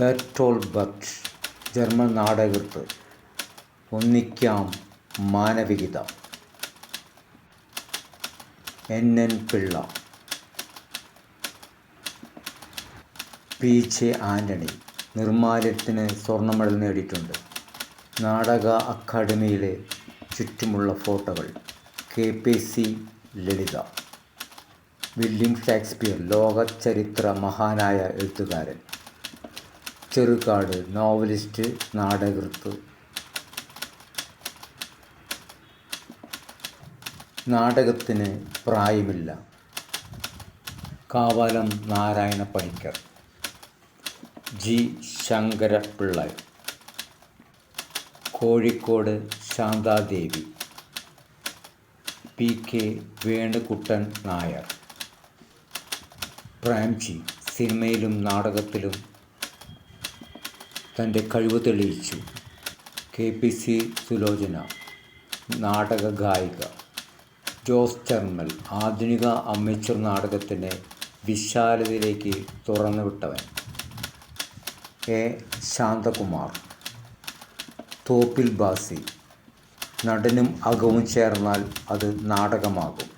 ബെർട്ടോൾഡ് ബക്സ് German നാടകൃത്ത് ഒന്നിക്കാം മാനവികത. N N Pillai. P J Antony നിർമ്മാല്യത്തിന് സ്വർണ മെഡൽ നേടിയിട്ടുണ്ട്. നാടക അക്കാദമിയിലെ ചുറ്റുമുള്ള ഫോട്ടോകൾ. K P C Lalitha. William Shakespeare ലോക ചരിത്ര മഹാനായ എഴുത്തുകാരൻ. ചെറുകാട് നോവലിസ്റ്റ് നാടകൃത്ത്. നാടകത്തിന് പ്രായമില്ല. Kavalam Narayana Panicker G. Sankara Pillai. Kozhikode Santhadevi. P. K. Venukuttan Nair. Premji സിനിമയിലും നാടകത്തിലും തന്റെ കഴിവ് തെളിയിച്ചു. കെ. പി. സി. സുലോചന നാടക ഗായിക ജോസ് ചർമ്മൽ ആധുനിക അമ്മച്ചൂർ നാടകത്തിന്റെ വിശാലതയിലേക്ക് തുറന്നുവിട്ടവൻ. എ. ശാന്തകുമാർ തോപ്പിൽ ബാസി നടനും അകവും ചേർന്നാൽ അത് നാടകമാകും.